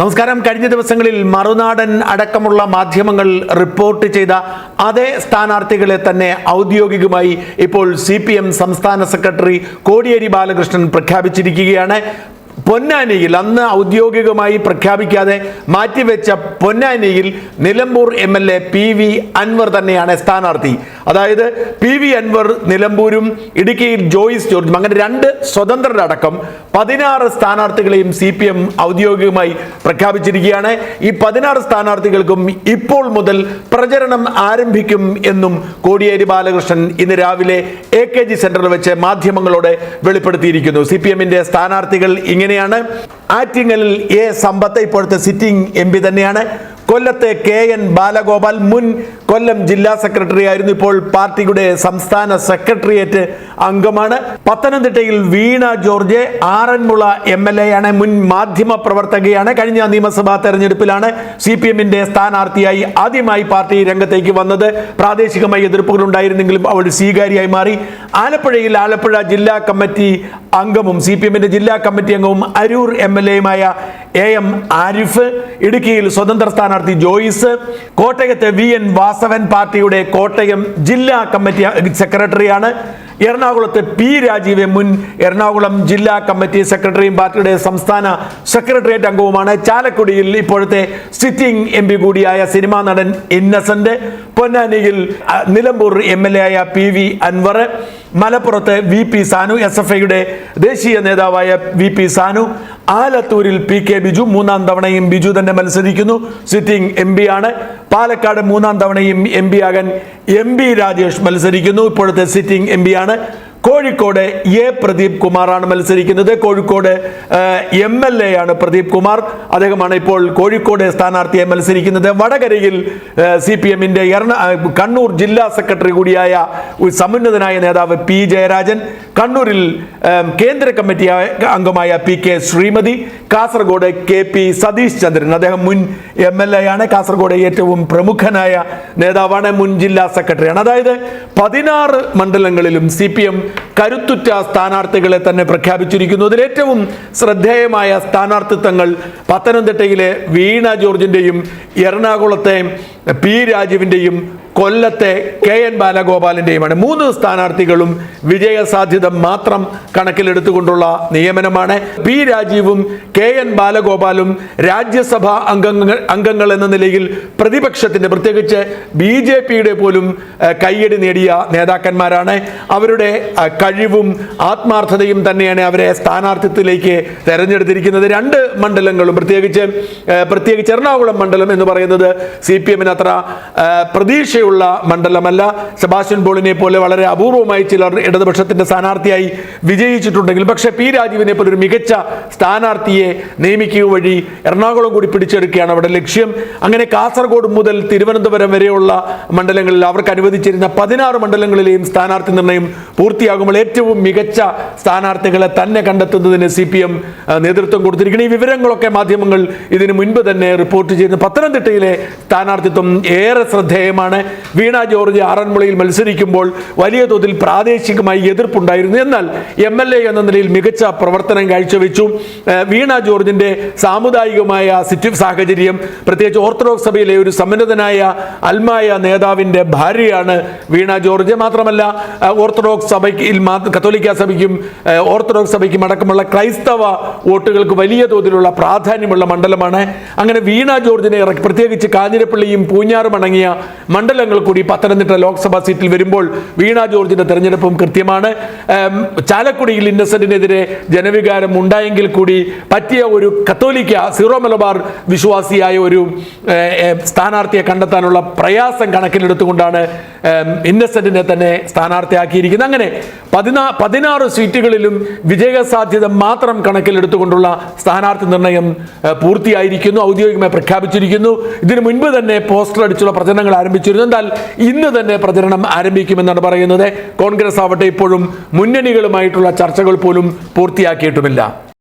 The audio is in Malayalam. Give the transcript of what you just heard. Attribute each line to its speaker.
Speaker 1: നമസ്കാരം കഴിഞ്ഞ ദിവസങ്ങളിൽ മറുനാടൻ അടക്കമുള്ള മാധ്യമങ്ങൾ റിപ്പോർട്ട് ചെയ്ത അതേ സ്ഥാനാർത്ഥികളെ തന്നെ ഔദ്യോഗികമായി ഇപ്പോൾ സി സംസ്ഥാന സെക്രട്ടറി കോടിയേരി ബാലകൃഷ്ണൻ പ്രഖ്യാപിച്ചിരിക്കുകയാണ് പൊന്നാനിയിൽ അന്ന് ഔദ്യോഗികമായി പ്രഖ്യാപിക്കാതെ മാറ്റിവെച്ച പൊന്നാനിയിൽ Nilambur M L A P V Anvar തന്നെയാണ് സ്ഥാനാർത്ഥി അതായത് പി വി അൻവർ നിലമ്പൂരും ഇടുക്കിയിൽ ജോയിസ് ജോർജും അങ്ങനെ രണ്ട് സ്വതന്ത്രരടക്കം പതിനാറ് സ്ഥാനാർത്ഥികളെയും സി പി എം ഔദ്യോഗികമായി പ്രഖ്യാപിച്ചിരിക്കുകയാണ് ഈ പതിനാറ് സ്ഥാനാർത്ഥികൾക്കും ഇപ്പോൾ മുതൽ പ്രചരണം ആരംഭിക്കും എന്നും കോടിയേരി ബാലകൃഷ്ണൻ ഇന്ന് രാവിലെ എ കെ ജി സെന്ററിൽ വെച്ച് മാധ്യമങ്ങളോട് വെളിപ്പെടുത്തിയിരിക്കുന്നു സി പി എമ്മിന്റെ സ്ഥാനാർത്ഥികൾ ഇങ്ങനെയാണ് ആറ്റിങ്ങലിൽ എ സമ്പത്ത് ഇപ്പോഴത്തെ സിറ്റിംഗ് എം പി തന്നെയാണ് കൊല്ലത്തെ കെ എൻ ബാലഗോപാൽ മുൻ കൊല്ലം ജില്ലാ സെക്രട്ടറി ആയിരുന്നു ഇപ്പോൾ പാർട്ടിയുടെ സംസ്ഥാന സെക്രട്ടേറിയറ്റ് അംഗമാണ് പത്തനംതിട്ടയിൽ Veena George Aranmula M L A ആണ് മുൻ മാധ്യമ പ്രവർത്തകയാണ് കഴിഞ്ഞ നിയമസഭാ തെരഞ്ഞെടുപ്പിലാണ് സി പി എമ്മിന്റെ സ്ഥാനാർത്ഥിയായി ആദ്യമായി പാർട്ടി രംഗത്തേക്ക് വന്നത് പ്രാദേശികമായി എതിർപ്പുകൾ ഉണ്ടായിരുന്നെങ്കിലും അവൾ സ്വീകാര്യമായി മാറി ആലപ്പുഴയിൽ ആലപ്പുഴ ജില്ലാ കമ്മിറ്റി അംഗവും സി പി എമ്മിന്റെ ജില്ലാ കമ്മിറ്റി അംഗവും അരൂർ എം എൽ എയുമായ എ എം ആരിഫ് ഇടുക്കിയിൽ സ്വതന്ത്ര സ്ഥാനാർത്ഥി ജോയിസ് കോട്ടയത്തെ വി എൻ വാസവൻ പാർട്ടിയുടെ കോട്ടയം ജില്ലാ കമ്മിറ്റി സെക്രട്ടറിയാണ് എറണാകുളത്ത് പി രാജീവ് മുൻ എറണാകുളം ജില്ലാ കമ്മിറ്റി സെക്രട്ടറിയും പാർട്ടിയുടെ സംസ്ഥാന സെക്രട്ടേറിയറ്റ് അംഗവുമാണ് ചാലക്കുടിയിൽ ഇപ്പോഴത്തെ സിറ്റിംഗ് എം പി കൂടിയായ സിനിമാ നടൻ ഇന്നസെന്റ് പൊന്നാനിയിൽ നിലമ്പൂർ എം എൽ എ ആയ പി വി അൻവർ മലപ്പുറത്ത് V P Sanu S F ഐയുടെ ദേശീയ നേതാവായ വി പി സാനു ആലത്തൂരിൽ പി കെ ബിജു മൂന്നാം തവണയും ബിജു തന്നെ മത്സരിക്കുന്നു സിറ്റിംഗ് എം പി ആണ് പാലക്കാട് മൂന്നാം തവണയും എം പി ആകാൻ എം ബി രാജേഷ് മത്സരിക്കുന്നു ഇപ്പോഴത്തെ സിറ്റിംഗ് എം പി ആണ് കോഴിക്കോട് എ പ്രദീപ് കുമാറാണ് മത്സരിക്കുന്നത് കോഴിക്കോട് എം എൽ എ ആണ് പ്രദീപ് കുമാർ അദ്ദേഹമാണ് ഇപ്പോൾ കോഴിക്കോട് സ്ഥാനാർത്ഥിയെ മത്സരിക്കുന്നത് വടകരയിൽ സി പി എമ്മിൻ്റെ എറണ കണ്ണൂർ ജില്ലാ സെക്രട്ടറി കൂടിയായ ഒരു സമുന്നതനായ നേതാവ് പി ജയരാജൻ കണ്ണൂരിൽ കേന്ദ്ര കമ്മിറ്റി അംഗമായ P K Sreemathi Kasaragod K P Satheesh Chandran അദ്ദേഹം മുൻ എം എൽ എ ആണ് കാസർഗോഡ് ഏറ്റവും പ്രമുഖനായ നേതാവാണ് മുൻ ജില്ലാ സെക്രട്ടറിയാണ് അതായത് പതിനാറ് മണ്ഡലങ്ങളിലും സി പി എം കരുത്തുറ്റ സ്ഥാനാർത്ഥികളെ തന്നെ പ്രഖ്യാപിച്ചിരിക്കുന്നു അതിൽ ഏറ്റവും ശ്രദ്ധേയമായ സ്ഥാനാർത്ഥിത്വങ്ങൾ പത്തനംതിട്ടയിലെ വീണ ജോർജിൻ്റെയും എറണാകുളത്തെ പി രാജുവിൻ്റെയും കൊല്ലത്തെ കെ എൻ ബാലഗോപാലിൻ്റെയുമാണ് മൂന്ന് സ്ഥാനാർത്ഥികളും വിജയ സാധ്യത മാത്രം കണക്കിലെടുത്തുകൊണ്ടുള്ള നിയമനമാണ് പി രാജീവും കെ എൻ ബാലഗോപാലും രാജ്യസഭാ അംഗങ്ങൾ അംഗങ്ങൾ എന്ന നിലയിൽ പ്രതിപക്ഷത്തിൻ്റെ പ്രത്യേകിച്ച് ബി ജെ പിയുടെ പോലും കയ്യടി നേടിയ നേതാക്കന്മാരാണ് അവരുടെ കഴിവും ആത്മാർത്ഥതയും തന്നെയാണ് അവരെ സ്ഥാനാർത്ഥിത്വത്തിലേക്ക് തെരഞ്ഞെടുത്തിരിക്കുന്നത് രണ്ട് മണ്ഡലങ്ങളും പ്രത്യേകിച്ച് പ്രത്യേകിച്ച് എറണാകുളം മണ്ഡലം എന്ന് പറയുന്നത് സി പി എമ്മിന് അത്ര പ്രതീക്ഷ ശോഭയുള്ള മണ്ഡലമല്ല സെബാസ്റ്റ്യൻ പോളിനെ പോലെ വളരെ അപൂർവമായി ചിലർ ഇടതുപക്ഷത്തിന്റെ സ്ഥാനാർത്ഥിയായി വിജയിച്ചിട്ടുണ്ടെങ്കിൽ പക്ഷേ പി രാജീവിനെ പോലെ ഒരു മികച്ച സ്ഥാനാർത്ഥിയെ നിയമിക്കുക വഴി എറണാകുളം കൂടി പിടിച്ചെടുക്കുകയാണ് അവിടെ ലക്ഷ്യം അങ്ങനെ കാസർഗോഡ് മുതൽ തിരുവനന്തപുരം വരെയുള്ള മണ്ഡലങ്ങളിൽ അവർക്ക് അനുവദിച്ചിരുന്ന പതിനാറ് മണ്ഡലങ്ങളിലെയും സ്ഥാനാർത്ഥി നിർണ്ണയം പൂർത്തിയാകുമ്പോൾ ഏറ്റവും മികച്ച സ്ഥാനാർത്ഥികളെ തന്നെ കണ്ടെത്തുന്നതിന് സി പി എം നേതൃത്വം കൊടുത്തിരിക്കുന്നു ഈ വിവരങ്ങളൊക്കെ മാധ്യമങ്ങൾ ഇതിനു മുൻപ് തന്നെ റിപ്പോർട്ട് ചെയ്യുന്നു പത്തനംതിട്ടയിലെ സ്ഥാനാർത്ഥിത്വം ഏറെ ശ്രദ്ധേയമാണ് വീണ ജോർജ് ആറന്മുളയിൽ മത്സരിക്കുമ്പോൾ വലിയ തോതിൽ പ്രാദേശികമായി എതിർപ്പുണ്ടായിരുന്നു എന്നാൽ എം എൽ എ എന്ന നിലയിൽ മികച്ച പ്രവർത്തനം കാഴ്ചവെച്ചു വീണ ജോർജിൻ്റെ സാമുദായികമായ സിറ്റി സാഹചര്യം പ്രത്യേകിച്ച് ഓർത്തഡോക്സ് സഭയിലെ ഒരു സമ്മന്നതനായ അൽമായ നേതാവിൻ്റെ ഭാര്യയാണ് വീണ ജോർജ് മാത്രമല്ല ഓർത്തഡോക്സ് സഭയ്ക്ക് കത്തോലിക്ക സഭയ്ക്കും ഓർത്തഡോക്സ് സഭയ്ക്കും അടക്കമുള്ള ക്രൈസ്തവ വോട്ടുകൾക്ക് വലിയ തോതിലുള്ള പ്രാധാന്യമുള്ള മണ്ഡലമാണ് അങ്ങനെ വീണ ജോർജിനെ പ്രത്യേകിച്ച് കാഞ്ഞിരപ്പള്ളിയും പൂഞ്ഞാറും അടങ്ങിയ മണ്ഡലം മണ്ഡലങ്ങൾ കൂടി പത്തനംതിട്ട ലോക്സഭാ സീറ്റിൽ വരുമ്പോൾ വീണ ജോർജിന്റെ തെരഞ്ഞെടുപ്പും കൃത്യമാണ് ചാലക്കുടിയിൽ ഇന്നസെന്റിനെതിരെ ജനവികാരം ഉണ്ടായെങ്കിൽ കൂടി പറ്റിയ ഒരു കത്തോലിക്ക സീറോ മലബാർ വിശ്വാസിയായ ഒരു സ്ഥാനാർത്ഥിയെ കണ്ടെത്താനുള്ള പ്രയാസം കണക്കിലെടുത്തുകൊണ്ടാണ് ഇന്നസെന്റിനെ തന്നെ സ്ഥാനാർത്ഥിയാക്കിയിരിക്കുന്നത് അങ്ങനെ പതിനാ പതിനാറ് സീറ്റുകളിലും സാധ്യത മാത്രം കണക്കിലെടുത്തുകൊണ്ടുള്ള സ്ഥാനാർത്ഥി നിർണയം പൂർത്തിയായിരിക്കുന്നു ഔദ്യോഗികമായി പ്രഖ്യാപിച്ചിരിക്കുന്നു ഇതിനു മുൻപ് തന്നെ പോസ്റ്റർ അടിച്ചുള്ള പ്രചരണങ്ങൾ ആരംഭിച്ചിരുന്നു കണ്ടാൽ ഇന്ന് തന്നെ പ്രചരണം ആരംഭിക്കുമെന്നാണ് പറയുന്നത് കോൺഗ്രസ് ആവട്ടെ ഇപ്പോഴും മുന്നണികളുമായിട്ടുള്ള ചർച്ചകൾ പോലും പൂർത്തിയാക്കിയിട്ടുമില്ല